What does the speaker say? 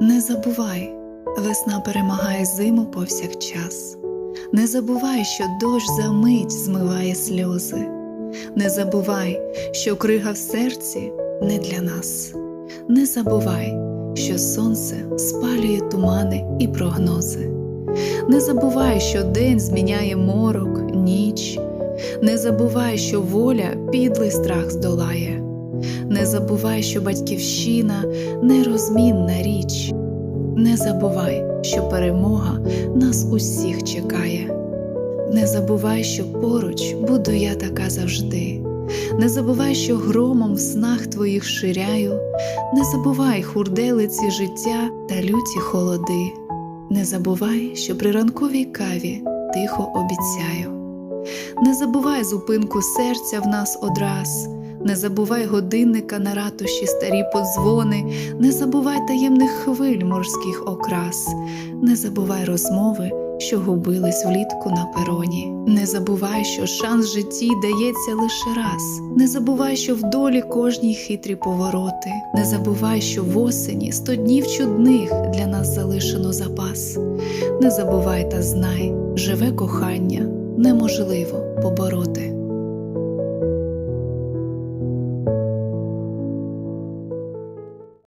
Не забувай, весна перемагає зиму повсякчас. Не забувай, що дощ за мить змиває сльози. Не забувай, що крига в серці не для нас. Не забувай, що сонце спалює тумани і прогнози. Не забувай, що день зміняє морок, ніч. Не забувай, що воля підлий страх здолає. Не забувай, що батьківщина нерозмінна річ. Не забувай, що перемога нас усіх чекає. Не забувай, що поруч буду я така завжди. Не забувай, що громом в снах твоїх ширяю. Не забувай хурделиці життя та люті холоди. Не забувай, що при ранковій каві тихо обіцяю. Не забувай зупинку серця в нас одраз. Не забувай годинника на ратуші старі подзвони, не забувай таємних хвиль морських окрас, не забувай розмови, що губились влітку на пероні. Не забувай, що шанс житті дається лише раз. Не забувай, що в долі кожній хитрі повороти. Не забувай, що в осені сто днів чудних для нас залишено запас. Не забувай та знай, живе кохання неможливо побороти.